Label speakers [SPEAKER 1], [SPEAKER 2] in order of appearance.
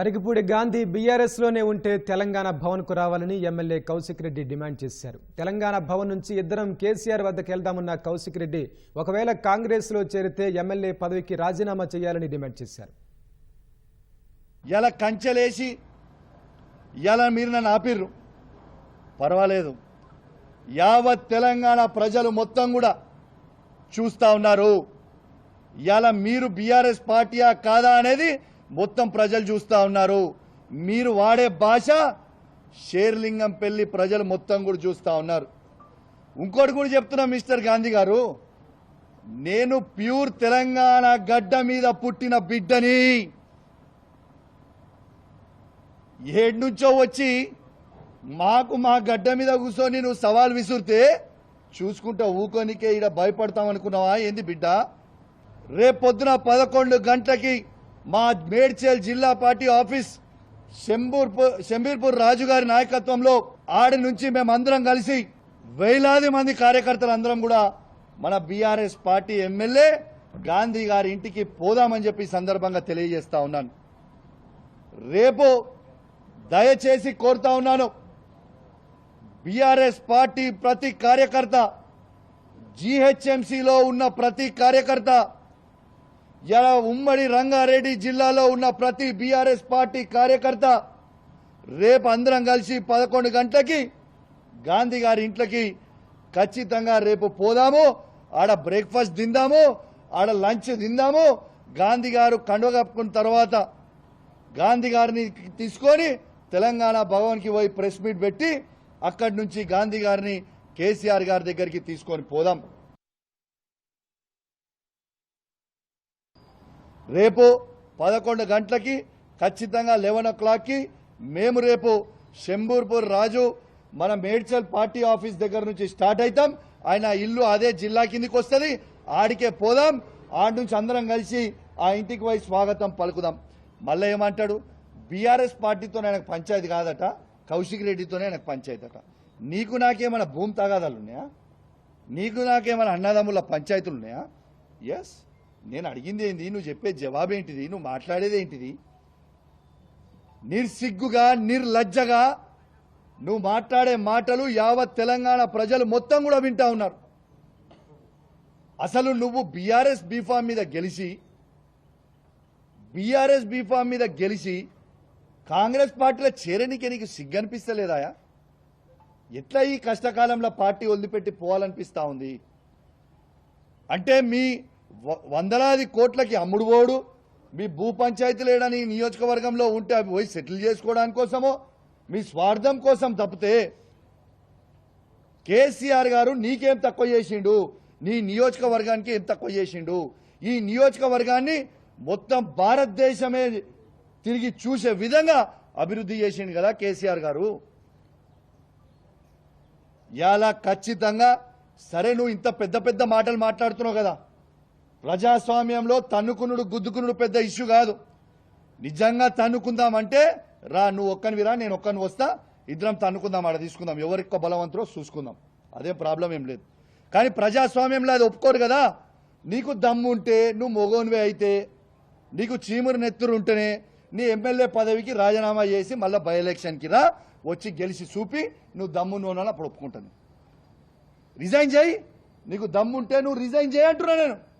[SPEAKER 1] అరిగిపూడి గాంధీ బీఆర్ఎస్లోనే ఉంటే తెలంగాణ భవన్కు రావాలని MLA Kaushik Reddy demand చేశారు. తెలంగాణ భవన్ నుంచి ఇద్దరం కేసీఆర్ వద్దకు వెళ్దామన్న కౌశిక్ రెడ్డి ఒకవేళ కాంగ్రెస్లో చేరితే ఎమ్మెల్యే పదవికి రాజీనామా చేయాలని డిమాండ్ చేశారు.
[SPEAKER 2] ఎలా కంచెలేసి ఎలా మీరు నన్ను ఆపిర్రు. పర్వాలేదు. యావత్ తెలంగాణ ప్రజలు మొత్తం కూడా చూస్తా ఉన్నారు. ఇలా మీరు బీఆర్ఎస్ పార్టీయా కాదా అనేది మొత్తం ప్రజలు చూస్తా ఉన్నారు. మీరు వాడే భాష షేర్లింగం పెళ్ళి ప్రజలు మొత్తం కూడా చూస్తా ఉన్నారు. ఇంకోటి కూడా చెప్తున్నా మిస్టర్ గాంధీ గారు నేను ప్యూర్ తెలంగాణ గడ్డ మీద పుట్టిన బిడ్డని ఏడు నుంచో వచ్చి మాకు మా గడ్డ మీద కూర్చొని నువ్వు సవాల్ విసురితే చూసుకుంటా ఊకోనికే ఈడ భయపడతామనుకున్నావా ఏంది బిడ్డ? రేపొద్దున పదకొండు గంటలకి మా మేడ్చల్ జిల్లా పార్టీ ఆఫీస్ శంబూర్పూర్ శంబీర్పూర్ రాజు గారి నాయకత్వంలో ఆడి నుంచి మేమందరం కలిసి వేలాది మంది కార్యకర్తలు అందరం కూడా మన బీఆర్ఎస్ పార్టీ ఎమ్మెల్యే గాంధీ గారి ఇంటికి పోదామని చెప్పి సందర్భంగా తెలియజేస్తా ఉన్నాను. రేపు దయచేసి కోరుతా ఉన్నాను బీఆర్ఎస్ పార్టీ ప్రతి కార్యకర్త జీహెచ్ఎంసీలో ఉన్న ప్రతి కార్యకర్త ఇలా ఉమ్మడి రంగారెడ్డి జిల్లాలో ఉన్న ప్రతి బీఆర్ఎస్ పార్టీ కార్యకర్త రేపు అందరం కలిసి పదకొండు గంటలకి గాంధీ గారి ఇంట్లోకి ఖచ్చితంగా రేపు పోదాము ఆడ బ్రేక్ఫాస్ట్ తిందాము ఆడ లంచ్ తిందాము. గాంధీ గారు కండువ కప్పుకున్న తర్వాత గాంధీ గారిని తీసుకొని తెలంగాణ భవన్కి పోయి ప్రెస్ మీట్ పెట్టి అక్కడి నుంచి గాంధీ గారిని కేసీఆర్ గారి దగ్గరికి తీసుకొని పోదాం. రేపు పదకొండు గంటలకి ఖచ్చితంగా లెవెన్ ఓ క్లాక్కి మేము రేపు శంబూర్పూర్ రాజు మన మేడ్చల్ పార్టీ ఆఫీస్ దగ్గర నుంచి స్టార్ట్ అవుతాం. ఆయన ఇల్లు అదే జిల్లా కిందికి వస్తుంది. ఆడికే పోదాం. ఆడి నుంచి అందరం కలిసి ఆ ఇంటికి పోయి స్వాగతం పలుకుదాం. మళ్ళీ ఏమంటాడు? బీఆర్ఎస్ పార్టీతో ఆయనకు పంచాయతీ కాదట. కౌశిక్ రెడ్డితోనే ఆయనకు పంచాయతీ అట. నీకు నాకేమైనా భూమి తగాదాలు ఉన్నాయా? నీకు నాకేమైనా అన్నదమ్ముల పంచాయతీలు ఉన్నాయా? ఎస్ నేను అడిగింది ఏంది? నువ్వు చెప్పే జవాబేంటిది? నువ్వు మాట్లాడేది ఏంటిది? నిర్సిగ్గుగా నిర్లజ్జగా నువ్వు మాట్లాడే మాటలు యావత్ తెలంగాణ ప్రజలు మొత్తం కూడా వింటా ఉన్నారు. అసలు నువ్వు బీఆర్ఎస్ బీఫామ్ మీద గెలిచి బీఆర్ఎస్ బీఫామ్ మీద గెలిచి కాంగ్రెస్ పార్టీలో చేరనికే నీకు సిగ్గనిపిస్తలేదాయా? ఎట్లా ఈ కష్టకాలంలో పార్టీ వదిలిపెట్టి పోవాలనిపిస్తా ఉంది? అంటే మీ వందలాది కోట్లకి అమ్ముడు పోడు. మీ భూ పంచాయతీలు ఏడని నియోజకవర్గంలో ఉంటే అవి పోయి సెటిల్ చేసుకోవడానికి కోసమో మీ స్వార్థం కోసం తప్పితే కేసీఆర్ గారు నీకేం తక్కువ చేసిండు? నీ నియోజకవర్గానికి ఏం తక్కువ చేసిండు? ఈ నియోజకవర్గాన్ని మొత్తం భారతదేశమే తిరిగి చూసే విధంగా అభివృద్ధి చేసిండు కదా కేసీఆర్ గారు. ఇలా ఖచ్చితంగా సరే నువ్వు ఇంత పెద్ద పెద్ద మాటలు మాట్లాడుతున్నావు కదా. ప్రజాస్వామ్యంలో తన్నుకునుడు గుద్దుకునుడు పెద్ద ఇష్యూ కాదు. నిజంగా తన్నుకుందామంటే రా నువ్వు ఒక్కనివి రా నేను ఒక్కని వస్తా ఇద్దరం తన్నుకుందాం ఆడ తీసుకుందాం. ఎవరికో బలవంతులో చూసుకుందాం. అదే ప్రాబ్లం ఏం లేదు. కానీ ప్రజాస్వామ్యంలో అది ఒప్పుకోరు కదా. నీకు దమ్ము ఉంటే నువ్వు మొగోనివే అయితే నీకు చీమురు నెత్తురు ఉంటేనే నీ ఎమ్మెల్యే పదవికి రాజీనామా చేసి మళ్ళీ బై ఎలక్షన్కి రా వచ్చి గెలిచి చూపి నువ్వు దమ్ము నూనె అప్పుడు ఒప్పుకుంటాను. రిజైన్ చేయి. నీకు దమ్ముంటే నువ్వు రిజైన్ చేయంటున్నా నేను.